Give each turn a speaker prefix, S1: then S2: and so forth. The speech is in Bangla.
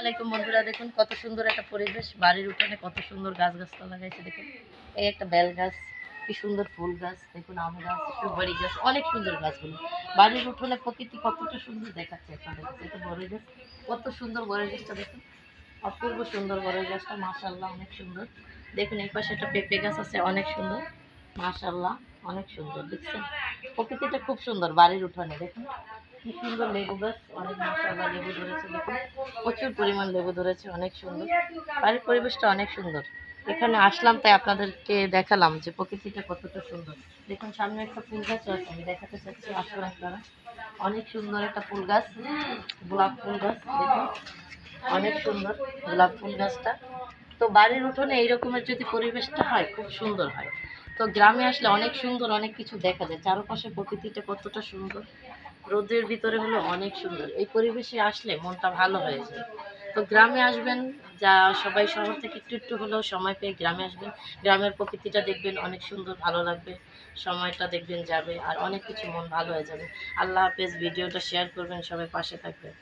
S1: আলাইকুম বন্ধুরা, দেখুন কত সুন্দর একটা পরিবেশ। বাড়ির উঠানে কত সুন্দর গাছ গাছটা লাগাইছে, দেখুন। এই একটা বেল গাছ, কি সুন্দর ফুল গাছ, দেখুন আম গাছ, সুপারি গাছ, অনেক সুন্দর গাছগুলো। বাড়ির উঠোনে প্রকৃতি কতটা সুন্দর দেখাচ্ছে আপনাদের কাছে গাছ। কত সুন্দর বড় গাছটা, দেখুন। অপূর্ব সুন্দর বড় গাছটা মাশাল্লাহ অনেক সুন্দর। দেখুন, এই পাশে একটা পেঁপে গাছ আছে, অনেক সুন্দর। মাশাল্লাহ অনেক সুন্দর, দেখছেন? প্রকৃতিটা খুব সুন্দর, বাড়ির উঠানে, দেখুন। কি সুন্দর লেবু গাছ, অনেক মাশাল্লাহ লেবু ধরেছে দেখুন। প্রচুর পরিমাণ লেবু ধরেছে, অনেক সুন্দর। বাড়ির পরিবেশটা অনেক সুন্দর। এখানে আসলাম তাই আপনাদেরকে দেখালাম যে প্রকৃতিটা কতটা সুন্দর। দেখুন, সামনে একটা ফুল গাছ আছে, আমি দেখাতে চাচ্ছি আসুন আপনারা। অনেক সুন্দর একটা ফুল গাছ, গোলাপ ফুল গাছ, দেখুন। অনেক সুন্দর গোলাপ ফুল গাছটা। তো বাড়ির উঠোনে এই রকমের যদি পরিবেশটা হয়, খুব সুন্দর হয়। তো গ্রামে আসলে অনেক সুন্দর অনেক কিছু দেখা যায়। চারপাশে প্রকৃতিটা কতটা সুন্দর। রোদের ভিতরে হলো অনেক সুন্দর। এই পরিবেশে আসলে মনটা ভালো হয়ে যায়। তো গ্রামে আসবেন, যা সবাই শহর থেকে একটু একটু হলেও সময় পেয়ে গ্রামে আসবেন। গ্রামের প্রকৃতিটা দেখবেন অনেক সুন্দর, ভালো লাগবে। সময়টা দেখবেন যাবে আর অনেক কিছু মন ভালো হয়ে যাবে। আল্লাহ হাফেজ, ভিডিওটা শেয়ার করবেন, সবাই পাশে থাকবেন।